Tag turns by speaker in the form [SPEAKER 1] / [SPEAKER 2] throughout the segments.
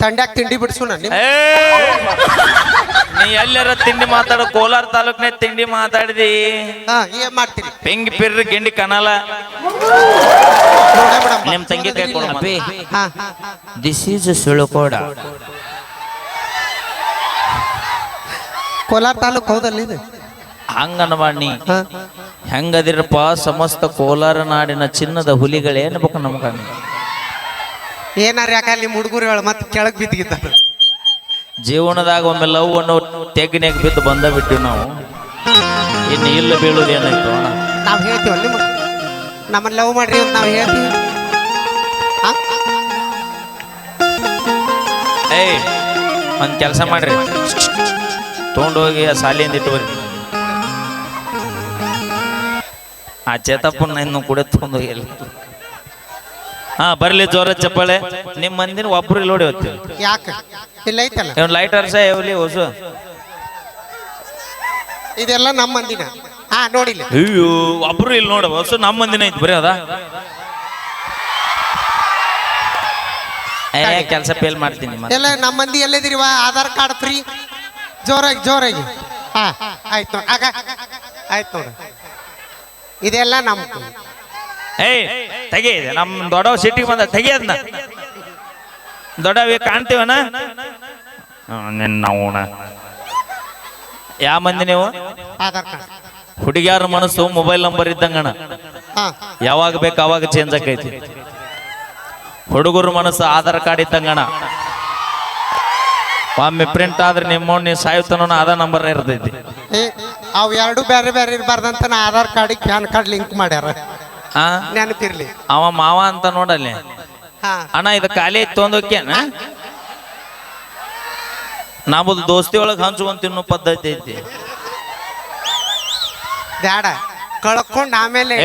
[SPEAKER 1] ತಂಡ್ಯಾಗ ತಿಂಡಿ ಬಿಡಿಸೋಣ
[SPEAKER 2] ಏ! ನೀ ಎಲ್ಲರ ತಿಂಡಿ ಮಾತಾಡ ಕೋಲಾರ ತಾಲೂಕ್ನ ತಿಂಡಿ ಮಾತಾಡಿದಿ.
[SPEAKER 1] ಹಾ ಏನ್ ಮಾಡ್ತೀರಿ
[SPEAKER 2] ಪೆಂಗಿ ಪಿರ್ರಿ ಗಿಂಡಿ ಕನಲ
[SPEAKER 1] ನೋಡೇ ಬಿಡಮ್ಮ.
[SPEAKER 2] ನಿಮ್ ತಂಗಿ ಕೈ ಕೊಡು
[SPEAKER 1] ಹಾ.
[SPEAKER 3] ದಿಸ್ ಈಸ್ ಸುಳುಕೋಡ
[SPEAKER 1] ಕೋಲಾರ ತಾಲೂಕ್ ಹೌದಲ್ಲ ಇದು?
[SPEAKER 2] ಹಂಗನ್ವಾಣಿ.
[SPEAKER 1] ಹಾ.
[SPEAKER 2] ಹೆಂಗದಿರಪ್ಪ ಸಮಸ್ತ ಕೋಲಾರ ನಾಡಿನ ಚಿನ್ನದ ಹುಲಿಗಳೇನಬೇಕು ನಮಗ?
[SPEAKER 1] ಏನಾರ ಯಾಕ ನಿಮ್ಮ ಹೇಳ ಮತ್ತೆ ಕೆಳಗ್ ಬಿದ್ದಿದ್ದ
[SPEAKER 2] ಜೀವನದಾಗ ಒಮ್ಮೆ ಲವ್ ಅನ್ನೋ ತೆಗ್ನ್ಯಾಗ ಬಿದ್ದು ಬಂದ ಬಿಟ್ಟಿವಿ ನಾವು. ಇನ್ನು ಇಲ್ಲ ಬೀಳುದು ಏನಾಯ್ತು ಅಣ್ಣ?
[SPEAKER 1] ನಾವ್ ಹೇಳ್ತೀವಲ್ಲ ನಿಮ್ಗೆ ನಮ್ಮನ್ನ ಲವ್ ಮಾಡ್ರಿ ಅಂತ ನಾವು ಹೇಳ್ತೀವಿ?
[SPEAKER 2] ಏಯ್ ಒಂದ್ ಕೆಲಸ ಮಾಡ್ರಿ. ತೊಗೊಂಡೋಗಿ ಆ ಸಾಲಿಯಿಂದ ಇಟ್ಟು ಬರ್ರಿ. ಆ ಚೇತಪ್ಪನ ಇನ್ನು ಕೂಡ ತೊಗೊಂಡೋಗಿ ಎಲ್ಲಿ ಹಾ ಬರ್ಲಿ ಜೋರ ಚಪ್ಪಾಳೆ ನಿಮ್ಮ ಮಂದಿನ ಒಬ್ರು ಇಲ್ಲಿ ನೋಡಿ ಹೋಗ್ತೀವಿ
[SPEAKER 1] ಯಾಕ ಇಲ್ಲ ಐತಲ್ಲ
[SPEAKER 2] ಇವ್ನು ಲೈಟ್ ಅರ್ಸ ಇವ್ಲಿ ಹೊಸು
[SPEAKER 1] ಇದೆಲ್ಲ ನಮ್ಮ ಮಂದಿನ ಹಾ ನೋಡಿಲ್ಲ
[SPEAKER 2] ಅಯ್ಯೋ ಒಬ್ರು ಇಲ್ಲಿ ನೋಡ ಹೊಸು ನಮ್ಮ ಮಂದಿನ ಐತಿ ಬರೀ ಅದ ಏ ಕೆಲಸ ಫೇಲ್ ಮಾಡ್ತೀನಿ ಮತ್ತೆ
[SPEAKER 1] ಎಲ್ಲ ನಮ್ಮ ಮಂದಿ ಎಲ್ಲಿದಿರಿವ ಆಧಾರ್ ಕಾರ್ಡ್ ಫ್ರೀ ಜೋರಾಗಿ ಜೋರಾಗಿ ಹಾ ಆಯ್ತು ನೋಡಿ ಆಗ ಆಯ್ತು ನೋಡ ಇದೆಲ್ಲ ನಮ್ಮ
[SPEAKER 2] ಏಯ್ ತೆಗಿ ನಮ್ಮ ನಮ್ ದೊಡ್ಡವ ಸಿಟಿಗೆ ಬಂದ ತೆಗಿ ಅದನ್ನ ದೊಡ್ಡವ ಕಾಣ್ತೀವನ? ನಿನ್ನ ಯಾವ ಮಂದಿ ನೀವು?
[SPEAKER 1] ಆಧಾರ್ ಕಾರ್ಡ್.
[SPEAKER 2] ಹುಡುಗಿಯಾರ ಮನಸ್ಸು ಮೊಬೈಲ್ ನಂಬರ್ ಇದ್ದಂಗಣ. ಯಾವಾಗ ಬೇಕು ಅವಾಗ ಚೇಂಜ್ ಆಕೈತಿ. ಹುಡುಗರ ಮನಸ್ಸು ಆಧಾರ್ ಕಾರ್ಡ್ ಇದ್ದಂಗಣ. ಒಮ್ಮೆ ಪ್ರಿಂಟ್ ಆದ್ರೆ ನಿಮ್ಮ ನೀವು ಸಾಯುತ್ತನೋ ಅದ ನಂಬರ್ ಇರ್ತೈತಿ.
[SPEAKER 1] ಅವು ಎರಡು ಬೇರೆ ಬೇರೆ ಇರಬಾರ್ದಂತ ಆಧಾರ್ ಕಾರ್ಡಿಗೆ ಪ್ಯಾನ್ ಕಾರ್ಡ್ ಲಿಂಕ್ ಮಾಡ್ಯಾರ.
[SPEAKER 2] ಆ?
[SPEAKER 1] ನೆನಪಿರ್ಲಿ.
[SPEAKER 2] ಅವ ಮಾವ ಅಂತ ನೋಡಲ್ಲಿ.
[SPEAKER 1] ಹಾ.
[SPEAKER 2] ಅಣ್ಣ ಇದು ಖಾಲಿ ಐತಿ ತೊಂದೋಕ್ಯನ? ನಮ್ಮದು ದೋಸ್ತಿ ಒಳಗೆ ಹಂಚ್ಕೊಂಡ್ ತಿನ್ನೋ ಪದ್ಧತಿ ಐತಿ.
[SPEAKER 1] ಬ್ಯಾಡ. ಕಳ್ಕೊಂಡ್ ಆಮೇಲೆ.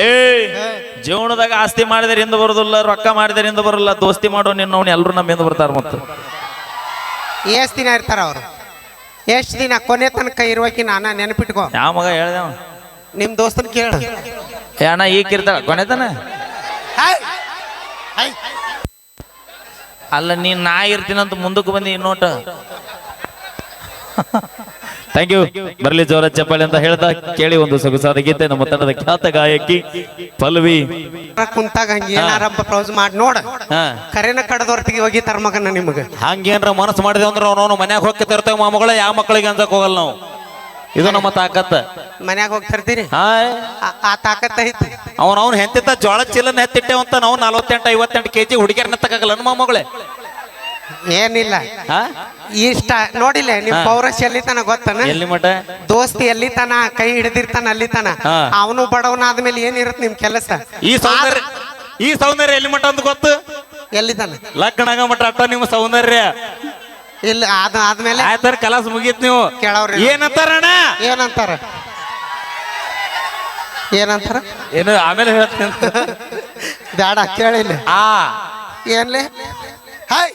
[SPEAKER 2] ಜೀವನದಾಗ ಆಸ್ತಿ ಮಾಡಿದರಿಂದ ಬರುದಿಲ್ಲ ರೊಕ್ಕ ಮಾಡಿದರಿಂದ ಬರಲ್ಲ ದೋಸ್ತಿ ಮಾಡೋ ನಿನ್ನವನು ಎಲ್ಲರೂ ನಮ್ಮಿಂದ ಬರ್ತಾರ ಮತ್ತು.
[SPEAKER 1] ಎಷ್ಟ್ ದಿನ ಇರ್ತಾರ ಅವ್ರು? ಎಷ್ಟ್ ದಿನ? ಕೊನೆ ತನಕ ಇರುವಕಿ ನಾನ ನೆನಪಿಟ್ಕೋ.
[SPEAKER 2] ಯಾವ ಮಗ ಹೇಳ್ದೇವ
[SPEAKER 1] ನಿಮ್ ದೋಸ್ತನ್ ಕೇಳ.
[SPEAKER 2] ಏ ಅಣ್ಣ ಈಗ ಇರ್ತಾಳ ಕೊನೆತನ ಅಲ್ಲ ನೀನ್ ನಾ ಇರ್ತೀನಂತ ಮುಂದಕ್ಕೆ ಬಂದಿ ಇನ್ನೋಟ ಥ್ಯಾಂಕ್ ಯು ಬರ್ಲಿ ಜೋರ ಚಪ್ಪಾಳೆ ಅಂತ ಹೇಳ್ತಾ ಕೇಳಿ ಒಂದು ಸೊಗಸಾದ ಗೀತೆ ನಮ್ಮ ತಂಡದ ಖ್ಯಾತ ಗಾಯಕಿ ಪಲ್ವಿ.
[SPEAKER 1] ಕುಂತಾಗ ಹಂಗೆ ಏನಾರ ಪ್ರೌಸ್ ಮಾಡಿ ನೋಡ. ಕರೆನ ಕಡದೊರ್ತಿಗೆ ಹೋಗಿ ಮಗನ ನಿಮಗೆ.
[SPEAKER 2] ಹಂಗೇನ್ರ ಮನಸ್ಸು ಮಾಡಿದೆ ಅಂದ್ರೆ ಅವನು ಮನ್ಯಾಗ ಹೋಗಿ ತರ್ತೇವೆ ಮಾಮಗಳ ಯಾವ ಮಕ್ಕಳಿಗೆ ಅಂತ ಹೋಗಲ್ಲ ನಾವು. ಇದು ನಮ್ಮ ತಾಕತ್ತ.
[SPEAKER 1] ಮನ್ಯಾಗ ಹೋಗ್ತಿರ್ತೀರಿ
[SPEAKER 2] ಹಾಯ್.
[SPEAKER 1] ಆ- ಆ ತಾಕತ್ ಐತಿ.
[SPEAKER 2] ಅವನ ಅವ್ನು ಹೆಂತಿದ್ದ ಜೋಳ ಚೀಲನ್ ಹೆತ್ತಿಟ್ಟೆ ಅಂತ ನಾವು ನಲವತ್ತೆಂಟು ಐವತ್ತೆಂಟು ಕೆಜಿ ಹುಡುಗಿಯರ್ನ ತಗಲ್ಲ ಮೊಮ್ಮಗಳೇ
[SPEAKER 1] ಏನಿಲ್ಲ.
[SPEAKER 2] ಹಾ?
[SPEAKER 1] ಇಷ್ಟ ನೋಡಿಲ್ಲ ನಿಮ್
[SPEAKER 2] ಹಾ.
[SPEAKER 1] ಪೌರಸ್ ಎಲ್ಲಿ ತನ ಗೊತ್ತನ?
[SPEAKER 2] ಎಲ್ಲಿ ಮಠ?
[SPEAKER 1] ದೋಸ್ತಿ ಎಲ್ಲಿ ತನ ಕೈ ಹಿಡಿದಿರ್ತಾನ ಅಲ್ಲಿ ತನ
[SPEAKER 2] ಹಾ.
[SPEAKER 1] ಅವನು ಬಡವನಾದ್ಮೇಲೆ ಏನಿರತ್ ನಿಮ್ ಕೆಲಸ?
[SPEAKER 2] ಈ ಸೌಂದರ್ಯ ಈ ಸೌಂದರ್ಯ ಎಲ್ಲಿ ಮಠ ಅಂತ ಗೊತ್ತು?
[SPEAKER 1] ಎಲ್ಲಿ ತನ
[SPEAKER 2] ಲಗ್ನಾಗ ಮಠ ಅಟ್ಟ ನಿಮ್ಮ ಸೌಂದರ್ಯ.
[SPEAKER 1] ಇಲ್ಲ ಅದ ಆದ್ಮೇಲೆ
[SPEAKER 2] ಆಯ್ತಾರ ಕಲಾಸ್ ಮುಗೀತ್ ನೀವು.
[SPEAKER 1] ಏನಂತಾರ
[SPEAKER 2] ಅಣ್ಣ?
[SPEAKER 1] ಏನಂತಾರ? ಏನಂತಾರ?
[SPEAKER 2] ಏನು ಆಮೇಲೆ ಹೇಳ್ತೀನಿ. ಬೇಡ
[SPEAKER 1] ಬ್ಯಾಡ ಕೇಳಿಲ್ಲ
[SPEAKER 2] ಆ.
[SPEAKER 1] ಏನ್ಲೆ? ಹಾಯ್.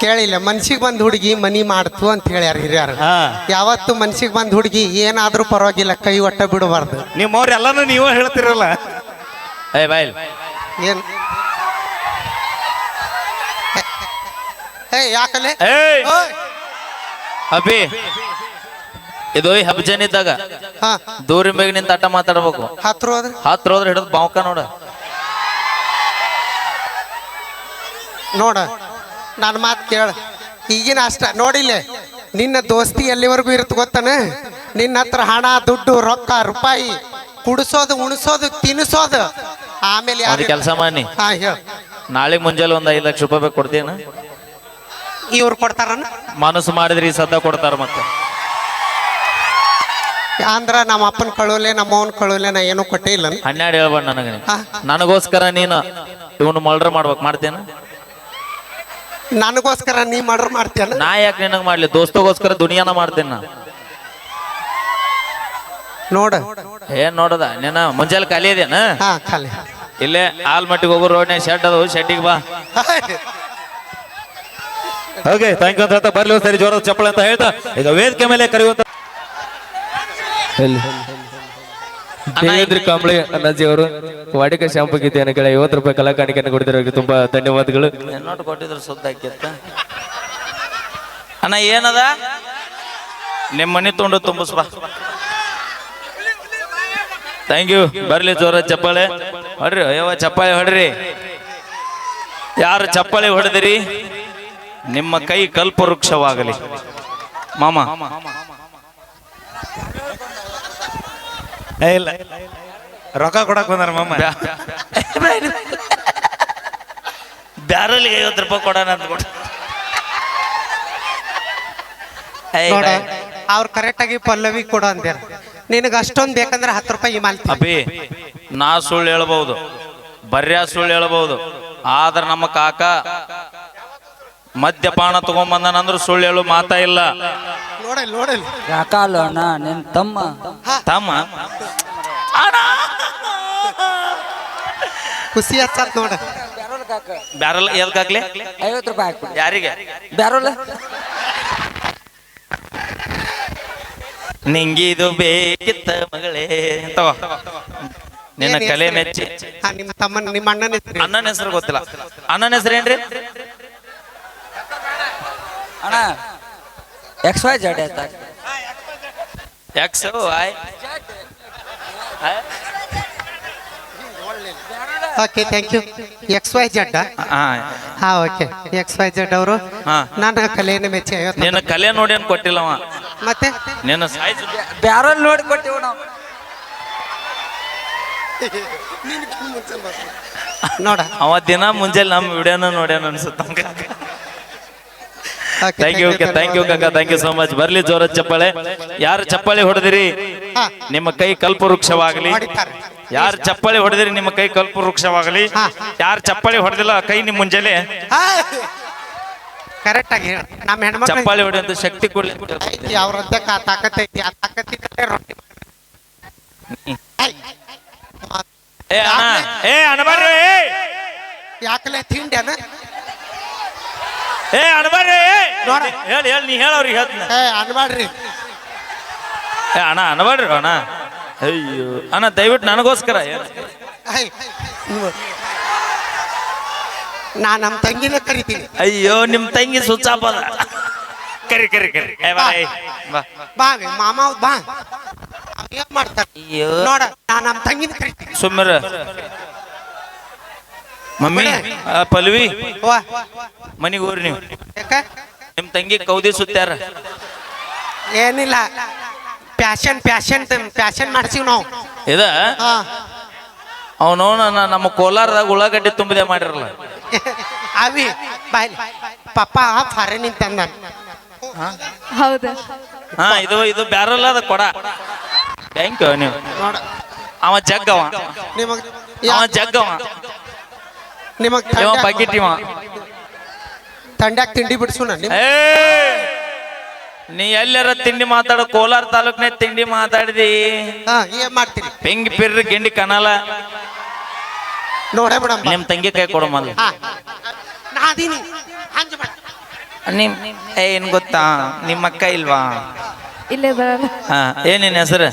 [SPEAKER 1] ಕೇಳಿಲ್ಲ ಮನ್ಸಿಗೆ ಬಂದ್ ಹುಡುಗಿ ಮನಿ ಮಾಡ್ತು ಅಂತ ಹೇಳ್ಯಾರ ಹಿರಿಯರು. ಯಾವತ್ತು ಮನ್ಸಿಗೆ ಬಂದ್ ಹುಡುಗಿ ಏನಾದ್ರೂ ಪರವಾಗಿಲ್ಲ ಕೈ ಒಟ್ಟ ಬಿಡಬಾರ್ದು.
[SPEAKER 2] ನಿಮ್ಮವ್ರೆಲ್ಲಾನು ನೀವು ನೀವೇ ಹೇಳ್ತಿರಲ್ಲ. ಏ ಬಾಯ್
[SPEAKER 1] ಏನ್? ಏ ಯಾಕಲೆ?
[SPEAKER 2] ಏಯ್!
[SPEAKER 1] ಓಯ್!
[SPEAKER 2] ಅಭಿ ಇದು ಹಬ್ಜನ್ ಇದ್ದಾಗ
[SPEAKER 1] ಹಾ.
[SPEAKER 2] ದೂರಿನ ಬೇಗ ನಿಂತ ಆಟ ಮಾತಾಡ್ಬೇಕು.
[SPEAKER 1] ಹತ್ರ ಹೋದ್ರೆ?
[SPEAKER 2] ಹತ್ರ ಹೋದ್ರೆ ಹಿಡಿದು ಬಾವ್ಕ ನೋಡ.
[SPEAKER 1] ನೋಡ ನನ್ನ ಮಾತು ಕೇಳ. ಈಗಿನ ಅಷ್ಟ ನೋಡಿಲ್ಲ? ನಿನ್ನ ದೋಸ್ತಿ ಎಲ್ಲಿವರೆಗೂ ಇರುತ್ತೆ ಗೊತ್ತಾನ? ನಿನ್ನ ಹತ್ರ ಹಣ ದುಡ್ಡು ರೊಕ್ಕ ರೂಪಾಯಿ ಕುಡಿಸೋದು ಉಣಿಸೋದು ತಿನ್ನಿಸೋದು ಆಮೇಲೆ ಯಾರು
[SPEAKER 2] ಕೆಲಸ ಮಾಡಿ
[SPEAKER 1] ಹಾ ಹೇಳ.
[SPEAKER 2] ನಾಳೆ ಮುಂಜಾನೆ ಒಂದ್ ಐದು ಲಕ್ಷ ರೂಪಾಯಿ ಬೇಕು ಕೊಡ್ತೀನ
[SPEAKER 1] ಇವ್ರು ಕೊಡ್ತಾರ
[SPEAKER 2] ಮನಸ್ಸು ಮಾಡಿದ್ರಿ ಈ ಸದ್ದ ಕೊಡ್ತಾರ ಮತ್ತೆ.
[SPEAKER 1] ಅಂದ್ರ ನಮ್ಮ ಅಪ್ಪನ ಕಳುವಲೆ ನಮ್ಮ ಅವನ ಕಳುವಲೆ ನಾ ಏನು ಕೊಟ್ಟೇ ಇಲ್ಲ
[SPEAKER 2] ಹನ್ನೆರಡು ಹೇಳ್ಬೇಡ ನನಗೆ
[SPEAKER 1] ಹಾ.
[SPEAKER 2] ನನಗೋಸ್ಕರ ನೀನು ಇವನು ಮರ್ಡರ್ ಮಾಡ್ಬೇಕು ಮಾಡ್ತೇನ?
[SPEAKER 1] ನನಗೋಸ್ಕರ ನೀ ಮರ್ಡರ್ ಮಾಡ್ತೀಯಲ್ಲ
[SPEAKER 2] ನಾ ಯಾಕೆ ನಿನಗೆ ಮಾಡ್ಲಿ? ದೋಸ್ತಗೋಸ್ಕರ ದುನಿಯಾನ ಮಾಡ್ತೇನೆ ನಾ.
[SPEAKER 1] ನೋಡ.
[SPEAKER 2] ಏನ್ ನೋಡದ? ನೀನ ಮುಂಜಾನೆ ಖಾಲಿ ಇದೆಯನ?
[SPEAKER 1] ಹಾ ಖಾಲಿ.
[SPEAKER 2] ಇಲ್ಲೇ ಆಲ್ಮಟ್ಟಿಗೆ ಹೋಗೋ ರೋಡ್ನ್ಯಾಗ ಶೆಡ್ ಅದು ಶೆಡ್ಡಿಗೆ ಬಾ. ಓಕೆ ಥ್ಯಾಂಕ್ ಯು ಅಂತ ಹೇಳ್ತಾ ಬರ್ಲಿ ಸರಿ ಜೋರದ ಚಪ್ಪಳ ಅಂತ ಹೇಳ್ತಾ. ಈಗ ವೇದಿಕೆ ಮೇಲೆ ಕರೆಯುವಂತ
[SPEAKER 4] ದೇವೇಂದ್ರ ಅನ್ನಜಿ ಅಣ್ಣಾಜಿ ಅವರು ವಾಡಿಕ ಶಾಂಪು ಗೀತೆಯನ್ನು ಕೇಳಿ ಐವತ್ತು ರೂಪಾಯಿ ಕಲಾಕಾಣಿಕೆಯನ್ನು ಕೊಡ್ತಿರೋರಿಗೆ ತುಂಬಾ ಧನ್ಯವಾದಗಳು.
[SPEAKER 2] ನೋಟ್ ಕೊಟ್ಟಿದ್ರು ಸುದ್ದ ಹಾಕಿತ್ತ ಅಣ್ಣ ಏನದ? ನಿಮ್ಮ ಮನೆ ತೊಗೊಂಡು ತುಂಬಿಸ್ಬಾ. ಥ್ಯಾಂಕ್ ಯು ಬರ್ಲಿ ಜೋರ ಚಪ್ಪಾಳೆ. ಹೊಡ್ರಿ ಅಯ್ಯವ ಚಪ್ಪಾಳೆ ಹೊಡ್ರಿ. ಯಾರು ಚಪ್ಪಾಳೆ ಹೊಡೆದಿರಿ? ನಿಮ್ಮ ಕೈ ಕಲ್ಪವೃಕ್ಷವಾಗಲಿ. ಮಾಮ.
[SPEAKER 5] ಏ, ಇಲ್ಲ. ರೊಕ್ಕ ಕೊಡಕ್ ಬಂದಾರ ಮಾಮ.
[SPEAKER 2] ಬ್ಯಾರಲ್ಗೆ ಐವತ್ತು ರೂಪಾಯಿ ಕೊಡೋಣ ಅಂತ.
[SPEAKER 1] ಅವ್ರು ಕರೆಕ್ಟ್ ಆಗಿ ಪಲ್ಲವಿ ಕೊಡು ಅಂದ್ಯಾರ. ನಿನಗೆ ಅಷ್ಟೊಂದು ಬೇಕಂದ್ರೆ ಹತ್ತು ರೂಪಾಯಿ ಈ ಮಾಲ್ತಿ
[SPEAKER 2] ಅಭಿ ನಾ ಸುಳ್ಳು ಹೇಳ್ಬಹುದು ಬರ್ಯಾ ಸುಳ್ಳು ಹೇಳ್ಬಹುದು ಆದ್ರೆ ನಮ್ಮ ಕಾಕ ಮದ್ಯಪಾನ ತಗೊಂಬಂದನಂದ್ರ ಸುಳ್ಳು ಹೇಳು ಮಾತಾ ಇಲ್ಲ.
[SPEAKER 3] ಯಾಕಲ್ಲ ಅಣ್ಣ ನಿನ್ ತಮ್ಮ?
[SPEAKER 2] ತಮ್ಮ?
[SPEAKER 1] ಖುಷಿ ಹಚ್ಚತ್ ನೋಡ.
[SPEAKER 2] ಬ್ಯಾರಲ್ ಎದಕ್ಕಾಗ್ಲಿ
[SPEAKER 3] ಐವತ್ತು ರೂಪಾಯಿ ಹಾಕ್ಬಿಡಿ.
[SPEAKER 2] ಯಾರಿಗೆ?
[SPEAKER 3] ಬ್ಯಾರಲ್?
[SPEAKER 2] ನಿಂಗಿದು ಬೇಕಿತ್ತ ಮಗಳೇ. ತಗೋ. ನಿನ್ನ ಕಲೆ? ಮೆಚ್ಚಿ.
[SPEAKER 1] ನಿಮ್ಮ ತಮ್ಮನ ನಿಮ್ಮ ಅಣ್ಣನ ಹೆಸರು
[SPEAKER 2] ಅಣ್ಣನ ಹೆಸರು ಗೊತ್ತಿಲ್ಲ. ಅಣ್ಣನ ಹೆಸರು ಏನ್ರಿ?
[SPEAKER 3] ಅಣ್ಣ ಎಕ್ಸ್ ವೈ ಜಡ್ ಆಯ್ತಾ
[SPEAKER 2] X Y
[SPEAKER 1] okay thank you X Y Z
[SPEAKER 2] ಹಾ.
[SPEAKER 1] ಹಾ ಓಕೆ ಎಕ್ಸ್ ವೈ ಜಡ್ ಅವರು
[SPEAKER 2] ಹಾ.
[SPEAKER 1] ನನ್ನ ಕಲೆಯನ್ನು ಮೆಚ್ಚಿ
[SPEAKER 2] ನಿನ್ನ ಕಲೆ ನೋಡಿ ಏನು ಕೊಟ್ಟಿಲ್ಲವ
[SPEAKER 1] ಮತ್ತೆ?
[SPEAKER 2] ನಿನ್ನ ಸೈಜ್
[SPEAKER 3] ಬ್ಯಾರಲ್ ನೋಡಿ ಕೊಟ್ಟಿವು ನಾವು.
[SPEAKER 1] ನೋಡ.
[SPEAKER 2] ಅವ ದಿನ ಮುಂಜಾನೆ ನಮ್ಮ ವಿಡಿಯೋನ ನೋಡ್ಯಾನ ಅನ್ಸುತ್ತ ಥ್ಯಾಂಕ್ ಯು ಥ್ಯಾಂಕ್ ಯು ಕಾಕ ಥ್ಯಾಂಕ್ ಯು ಸೋ ಮಚ್ ಬರ್ಲಿ ಜೋರ ಚಪ್ಪಾಳೆ. ಯಾರು ಚಪ್ಪಾಳೆ ಹೊಡೆದಿರಿ. ನಿಮ್ಮ ಕೈ ಕಲ್ಪ
[SPEAKER 1] ವೃಕ್ಷವಾಗಲಿ
[SPEAKER 2] ಯಾರು ಚಪ್ಪಾಳೆ ಹೊಡೆದಿರಿ? ನಿಮ್ಮ ಕೈ ಕಲ್ಪ
[SPEAKER 1] ವೃಕ್ಷವಾಗಲಿ
[SPEAKER 2] ಯಾರು ಚಪ್ಪಾಳೆ ಹೊಡೆದಿಲ್ಲ ಕೈ ನಿಮ್ ಮುಂಜಾನೆ.
[SPEAKER 1] ಕರೆಕ್ಟ್ ಆಗಿ ನಮ್ಮ ಹೆಣ್ಮಕ್ಳು
[SPEAKER 2] ಚಪ್ಪಾಳೆ ಹೊಡೆದ ಶಕ್ತಿ ಕೊಡ್ಲಿ.
[SPEAKER 1] ಐತಿ ಅವ್ರದ್ದ ಕಾ- ತಾಕತ್ ಐತಿ. ಆ ತಾಕತ್ತಿದ್ರೆ ರೊಟ್ಟಿ
[SPEAKER 2] ಏ ಅಣ್ಣ ಏ ಯಾಕಲೇ
[SPEAKER 1] ಯಾಕಲೆ ತಿಂಡ್ಯಾನ
[SPEAKER 2] ಏ ಅಣಬಾರ್ರಿ
[SPEAKER 1] ನೋಡ.
[SPEAKER 2] ಹೇಳಿ ಹೇಳಿ ನೀ ಹೇಳೋರಿ ಹೇಳ್ತೀನಿ.
[SPEAKER 1] ಏ ಅನ್ಬೇಡ್ರಿ.
[SPEAKER 2] ಏ ಅಣ್ಣ ಅನ್ಬೇಡ್ರಿ ಅಣ್ಣ. ಅಯ್ಯೋ ಅಣ್ಣ ದಯವಿಟ್ಟು ನನಗೋಸ್ಕರ ಹೇಳು.
[SPEAKER 1] ಐ. ನಾ ನಮ್ಮ ತಂಗಿನ ಕರಿತೀನಿ.
[SPEAKER 2] ಅಯ್ಯೋ ನಿಮ್ಮ ತಂಗಿ ಸುಚ್ಚಾಪದ. ಕರಿ ಕರಿ ಕರಿ. ಏ ಬಾ ಏ, ಬಾ.
[SPEAKER 1] ಬಾ ಬೇ, ಮಾಮ ಅವ್ರ್ ಬಾ. ಅವ್ ಏನ್ ಮಾಡ್ತಾರೆ?
[SPEAKER 2] ಅಯ್ಯೋ.
[SPEAKER 1] ನೋಡ ನಾ ನಮ್ಮ ತಂಗಿನ ಕರಿತೀನಿ.
[SPEAKER 2] ಸುಮ್ಮರ. ಮಮ್ಮಿ ಆ, ಪಲ್ವಿ.
[SPEAKER 1] ವಾ.
[SPEAKER 2] ಮನಿಗೆ ಹೋಗ್ರಿ ನೀವು.
[SPEAKER 1] ಯಾಕ?
[SPEAKER 2] ನಿಮ್ ತಂಗಿ ಕೌದಿ ಸುತ್ತಾರ.
[SPEAKER 1] ಏನಿಲ್ಲ. ಪ್ಯಾಶನ್ ಪ್ಯಾಶನ್ ಪ್ಯಾಶನ್ ಮಾಡ್ಸಿವ್ ನಾವು.
[SPEAKER 2] ಇದ?
[SPEAKER 1] ಹಾ.
[SPEAKER 2] ಅವನು ನಮ್ಮ ಕೋಲಾರದಾಗ ಉಳ್ಳಾಗಡ್ಡೆ ತುಂಬಿದೆ ಮಾಡಿರಲ್ಲ.
[SPEAKER 1] ಅವಿ ಬಾಯ್ ಪಪ್ಪ ಫಾರಿನ್ ತಂದ
[SPEAKER 6] ಹೌದು.
[SPEAKER 2] ಹಾ ಇದು ಇದು ಬ್ಯಾರಲ್ಲ ಅದ ಕೊಡ. ಥ್ಯಾಂಕ್ ಯು ನೀವು.
[SPEAKER 1] ನೋಡ.
[SPEAKER 2] ಅವ ಜಗ್ಗವ.
[SPEAKER 1] ನಿಮಗ್
[SPEAKER 2] ಅವ ಜಗ್ಗವ.
[SPEAKER 1] ನಿಮಗ್
[SPEAKER 2] ಬಕೆಟ್ ಇವ.
[SPEAKER 1] ತಂಡ್ಯಾಗ ತಿಂಡಿ ಬಿಡ್ಸುಣ
[SPEAKER 2] ಏ ನೀ ಎಲ್ಲರ ತಿಂಡಿ ಮಾತಾಡ ಕೋಲಾರ ತಾಲೂಕ್ನೇ ತಿಂಡಿ ಮಾತಾಡಿದಿ?
[SPEAKER 1] ಹಾ ಏನ್ ಮಾಡ್ತೀರಿ?
[SPEAKER 2] ಪೆಂಗಿ ಪಿರ್ರಿ ಗಿಂಡಿ ಕನಲ
[SPEAKER 1] ನೋಡೇ ಬಿಡಮ್ಮ.
[SPEAKER 2] ನಿಮ್ ತಂಗಿ ಕೈ ಕೊಡು ಮೊದ್ಲು.
[SPEAKER 1] ಹಾ ಹಂಜ
[SPEAKER 2] ನಿಮ್ ಏ, ಏನ್ ಗೊತ್ತಾ? ನಿಮ್ಮ ಅಕ್ಕ ಇಲ್ವಾ?
[SPEAKER 6] ಇಲ್ಲೇ ಬರಲ್ಲ.
[SPEAKER 2] ಹಾ ಏನಿನ್ ಹೆಸರು?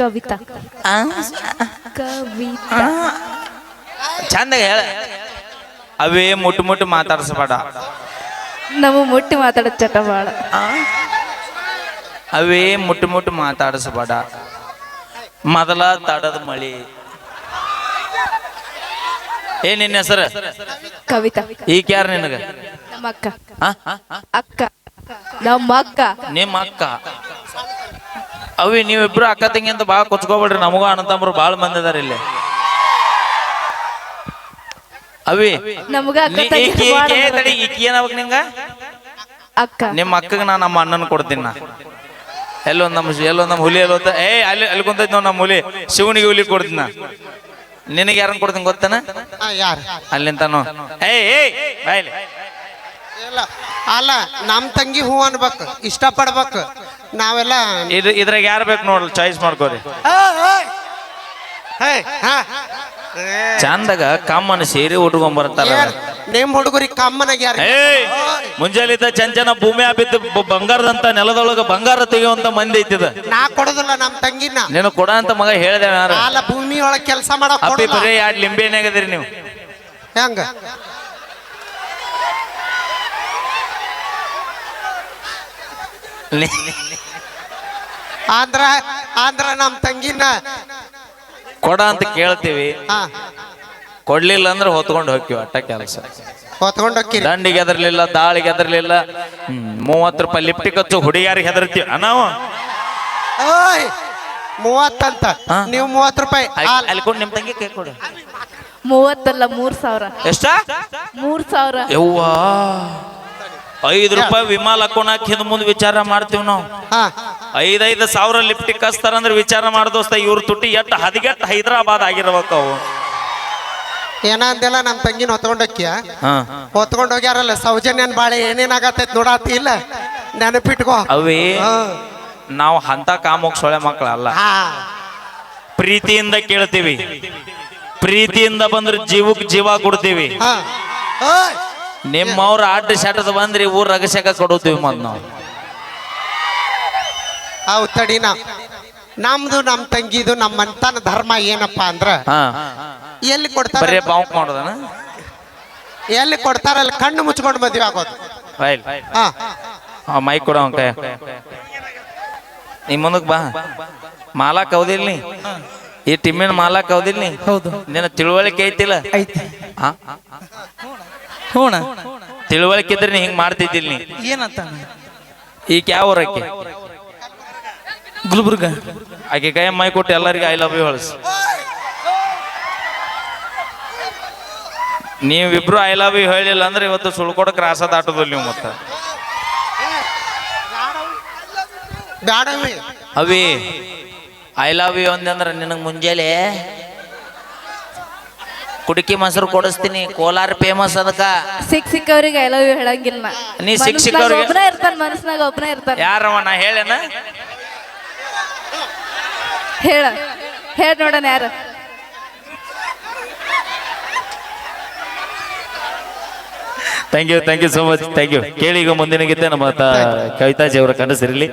[SPEAKER 6] ಕವಿತಾ. ಕವಿತಾ.
[SPEAKER 2] ಚಂದಾಗ ಹೇಳ. ಅವೇ ಮುಟ್ಟು ಮುಟ್ಟು ಮಾತಾಡಿಸಬೇಡ.
[SPEAKER 6] ನಮ್ಮ ಮುಟ್ಟಿ ಮಾತಾಡೋ ಚಟ ಬಾಳ.
[SPEAKER 2] ಅವೇ ಮುಟ್ಟು ಮುಟ್ಟು ಮಾತಾಡಿಸಬೇಡ. ಮೊದಲ ತಡದ ಮಳಿ. ಏ ನಿನ್ನ ಹೆಸರು?
[SPEAKER 6] ಕವಿತಾ.
[SPEAKER 2] ಈಗ ಯಾರು ನಿನಗ?
[SPEAKER 6] ನಮ್ಮ ಅಕ್ಕ? ಅಕ್ಕ ನಮ್ಮ ಅಕ್ಕ.
[SPEAKER 2] ನಿಮ್ಮ ಅಕ್ಕ ಅವಿ ನೀವಿಬ್ರು ಅಕ್ಕ ತಂಗಿ ಅಂತ ಭಾಳ ಕೊಚ್ಕೋಬೇಡ್ರಿ ನಮಗೂ ಅಣ್ಣತಮ್ಮರು ಭಾಳ ಮಂದಿ ಇಲ್ಲಿ. ಅವಿ
[SPEAKER 6] ನಮಗ ಅಕ್ಕ
[SPEAKER 2] ನೀ-
[SPEAKER 6] ತಂಗಿ
[SPEAKER 2] ಈಕಿ-
[SPEAKER 6] ಬಾಳ
[SPEAKER 2] ಈಕಿ-
[SPEAKER 6] ಅದಾರ.
[SPEAKER 2] ತಡಿ, ಈಕಿ ಏನಾಗ್ಬೇಕು ನಿಂಗ
[SPEAKER 6] ಅಕ್ಕ.
[SPEAKER 2] ನಿಮ್ಮ ಅಕ್ಕಗೆ ನಾ ನಮ್ಮ ಅಣ್ಣನ ಕೊಡ್ತೀನಿ ನಾ. ಎಲ್ಲೊಂದ್ ನಮ್ಮ ಎಲ್ಲೊಂದ್ ನಮ್ಮ ಹುಲಿ ಎಲ್ಲೋತ ಏ ಅಲ್ಲಿ ಅಲ್ಲಿ ಕುಂತೈತಿ ನೋಡ್ ನಮ್ಮ ಹುಲಿ. ಶಿವನಿಗೆ ಹುಲಿ ಕೊಡ್ತೀನಿ ನಾ. ನಿನಗೆ ಯಾರನ್ನ ಕೊಡ್ತೀನಿ ಗೊತ್ತನ?
[SPEAKER 1] ಯಾರು? ಯಾರು
[SPEAKER 2] ಅಲ್ಲಿಂತಾನು ಏಯ್ ಏಯ್ ಬಾಯ್ಲಿ.
[SPEAKER 1] ಇಲ್ಲ. ಅಲ್ಲ ನಮ್ಮ ತಂಗಿ ಹೂ ಅನ್ಬೇಕು. ಇಷ್ಟ ಪಡ್ಬೇಕು ನಾವೆಲ್ಲ
[SPEAKER 2] ಇದು ಇದ್ರಾಗ ಯಾರು ಬೇಕು ನೋಡಿ ಚಾಯ್ಸ್ ಮಾಡ್ಕೋರಿ.
[SPEAKER 1] ಹೇ, ಹಾ. ಏ,
[SPEAKER 2] ಚಂದಾಗ ಕಮ್ಮನ ಸೇರಿ ಉಟ್ಕೊಂಡ್ ಬರ್ತಾರ.
[SPEAKER 1] ಏನ್ ನಿಮ್ ಹುಡುಗರಿಗೆ ಕಮ್ಮನಾಗ ಮುಂಜಾನೆ
[SPEAKER 2] ಏಯ್! ಮುಂಜಾಲಿದ್ದ ಚಂಚನ ಭೂಮಿ ಬಿದ್ದು ಬ- ಬಂಗಾರದಂತ ನೆಲದೊಳಗ ಬಂಗಾರ ತೆಗೆಯುವಂತ ಮಂದಿ ಐತಿದ.
[SPEAKER 1] ನಾ ಕೊಡೋದಿಲ್ಲ ನಮ್ ತಂಗಿನ.
[SPEAKER 2] ನೀನು ಕೊಡ ಅಂತ ಮಗ ಹೇಳ್ದೆ ಯಾರ
[SPEAKER 1] ಕಾಲ ಭೂಮಿ ಒಳಗ್ ಕೆಲಸ ಮಾಡಕ್
[SPEAKER 2] ಅಪ್ಪಿ
[SPEAKER 1] ಕೊಡಲ್ಲ.
[SPEAKER 2] ಬರೀ ಎರಡು ನೀವು.
[SPEAKER 1] ಹೆಂಗ? ಆಂಧ್ರ ಆಂಧ್ರ ನಮ್ ತಂಗಿನ
[SPEAKER 2] ಕೊಡ ಅಂತ ಕೇಳ್ತೀವಿ.
[SPEAKER 1] ಹಾ.
[SPEAKER 2] ಕೊಡ್ಲಿಲ್ಲ ಅಂದ್ರೆ ಹೊತ್ಕೊಂಡು ಹೋಗ್ತೀವಿ ಅಟ್ಟ ಕೆಲಸ.
[SPEAKER 1] ಹೊತ್ಕೊಂಡು ಹೋಗ್ಕಿರಿ
[SPEAKER 2] ದಂಡಿಗೆ ಹೆದರ್ಲಿಲ್ಲ ದಾಳಿಗೆ ಹೆದರ್ಲಿಲ್ಲ. ಹ್ಮ್, ಮೂವತ್ತು ರೂಪಾಯಿ ಲಿಪ್ಟಿ ಹಚ್ಚು ಹುಡುಗಿಯಾರಿಗೆ ಹೆದರ್ತೀವಿ. ನಾವು
[SPEAKER 1] ಓಯ್ ಮೂವತ್ತಂತ
[SPEAKER 2] ಹಾ?
[SPEAKER 1] ನೀವು ಮೂವತ್ತು ರೂಪಾಯಿ. ಹಾಲ್.
[SPEAKER 2] ಅಲ್ಲಿ ಕೊಡು ನಿಮ್ ತಂಗಿ ಕೈ ಕೊಡು.
[SPEAKER 6] ಮೂವತ್ತಲ್ಲ ಮೂರ್ ಸಾವಿರ.
[SPEAKER 2] ಎಷ್ಟ?
[SPEAKER 6] ಮೂರ್ ಸಾವಿರ.
[SPEAKER 2] ಯವ್ವಾ. ಐದು ರೂಪಾಯಿ ವಿಮಾ ಹಾಕೋಣಕ್ ಹಿಂದ್ ಮುಂದ್ ವಿಚಾರ ಮಾಡ್ತೀವಿ ನಾವು.
[SPEAKER 1] ಹಾ.
[SPEAKER 2] ಐದೈದು ಸಾವಿರ ಲಿಪ್ಟಿಕ್ ಕಸ್ತಾರ ಅಂದ್ರೆ ವಿಚಾರ ಮಾಡ ದೋಸ್ತ ಇವ್ರ ತುಟ್ಟಿ ಎಟ್ಟು ಹದಿಗೆಟ್ಟು ಹೈದರಾಬಾದ್ ಆಗಿರ್ಬೇಕು ಅವು.
[SPEAKER 1] ಏನಂದಿಲ್ಲ ನಮ್ಮ ನಮ್ ತಂಗಿನ
[SPEAKER 2] ಹೊತ್ಕೊಂಡೋಕ್ಯ?
[SPEAKER 1] ಹೊತ್ಕೊಂಡ್ ಹೋಗ್ಯಾರಲ್ಲ ಸೌಜನ್ಯನ ಬಾಳೆ ಏನೇನಾಗತ್ತೈತ್ ನೋಡಾತಿ ಇಲ್ಲ. ನೆನಪಿಟ್ಕೋ.
[SPEAKER 2] ಅವೇ. ನಾವು ಅಂತ ಕಾಮೋಗ್ ಸೊಳೆ ಮಕ್ಕಳಲ್ಲ ಪ್ರೀತಿಯಿಂದ ಕೇಳ್ತೀವಿ. ಪ್ರೀತಿಯಿಂದ ಬಂದ್ರೆ ಜೀವಕ್ ಜೀವ ಕೊಡ್ತೀವಿ. ನಿಮ್ಮವ್ರ ಆಟ ಶಾಟದ ಬಂದ್ರಿ ಊರ್ ರಗಸಕ ಕೊಡುತ್ತೀವಿ ಮತ್ ನಾವು.
[SPEAKER 1] ಹೌದ್ ತಡಿನ ನಮ್ದು ನಮ್ ತಂಗಿದು ನಮ್ಮ ಮಂತನ ಧರ್ಮ ಏನಪ್ಪಾ ಅಂದ್ರ
[SPEAKER 2] ಹಾ.
[SPEAKER 1] ಎಲ್ಲಿ ಕೊಡ್ತಾರ
[SPEAKER 2] ಅಲ್ಲಿ ಬಾಂಕ್ ಮಾಡೋದನ?
[SPEAKER 1] ಎಲ್ಲಿ ಕೊಡ್ತಾರಲ್ಲ ಕಣ್ಣು ಮುಚ್ಕೊಂಡು ಮದ್ವೆ ಆಗೋದು.
[SPEAKER 2] ಫೈಲ್
[SPEAKER 1] ಹಾ.
[SPEAKER 2] ಆ ಮೈಕ್ ಕೊಡ ಅವನ್ ಕೈ ನೀ ಮುಂದಕ್ ಬಾ. ಮಾಲಾ ಕೌದಿಲ್ಲ ನೀ? ಈ ಟಿಮ್ಮಿನ ಮಾಲಾ ಕೌದಿಲ್ಲ ನೀ?
[SPEAKER 3] ಹೌದು.
[SPEAKER 2] ನಿನ್ನ ತಿಳುವಳಿಕೆ ಐತಿಲ್ಲ?
[SPEAKER 3] ಐತಿ.
[SPEAKER 2] ಹಾ?
[SPEAKER 3] ಹೂಣ.
[SPEAKER 2] ತಿಳುವಳಿಕೆ ಇದ್ರೆ ನೀ ಹಿಂಗ್ ಮಾಡ್ತಿದ್ದಿಲ್ಲ ನೀ?
[SPEAKER 3] ಏನಂತ
[SPEAKER 2] ಈಗ ಯಾವ ಊರಕ್ಕೆ?
[SPEAKER 3] ಗುಲ್ಬರ್ಗ.
[SPEAKER 2] ಆಕೆ ಕೈ ಮೈ ಕೊಟ್ಟು ಎಲ್ಲರಿಗೆ ಐ ಲವ್ ಯು ಹೊಳಸ್ ನೀವಿಬ್ರು ಐ ಲವ್ ಯು ಹೇಳಿಲ್ಲ ಅಂದ್ರೆ ಇವತ್ತು ಸುಳ್ಕೊಡ ಕ್ರಾಸ ದಾಟೋದಿಲ್ಲ ನೀವು ಮತ್ತೆ. ಅವಿ ಐ ಲವ್ ಯು ಅಂದ್ರೆ ನಿನಗೆ ಮುಂಜಾನೆ ಕುಡಿಕಿ ಮೊಸರು ಕೊಡಿಸ್ತೀನಿ ಕೋಲಾರ ಫೇಮಸ್ ಅದಕ್ಕ.
[SPEAKER 6] ಸಿಕ್ ಸಿಕ್ಕವ್ರಿಗೆ ಐ ಲವ್ ಯು ಹೇಳಂಗಿಲ್ಲ. ನೀ
[SPEAKER 2] ಸಿಕ್ ಸಿಕ್ಕವ್ರಿಗೆ-
[SPEAKER 6] ಮನಸ್ಸಿನಾಗ ಒಬ್ಬನೇ ಮನಸ್ನಾಗ ಒಬ್ನೇ ಇರ್ತಾನ.
[SPEAKER 2] ಯಾರವ ನಾ ಹೇಳೇನ?
[SPEAKER 6] ಹೇಳ ಹೇಳ ನೋಡೋಣ ಯಾರು.
[SPEAKER 2] Thank you thank you so much thank you ಕೇಳಿ ಈಗ ಮುಂದಿನ ಗೀತೆ ನಮ್ಮ ತ- ಕವಿತಾಜಿ ಅವರ ಕನಸಿರಲಿ.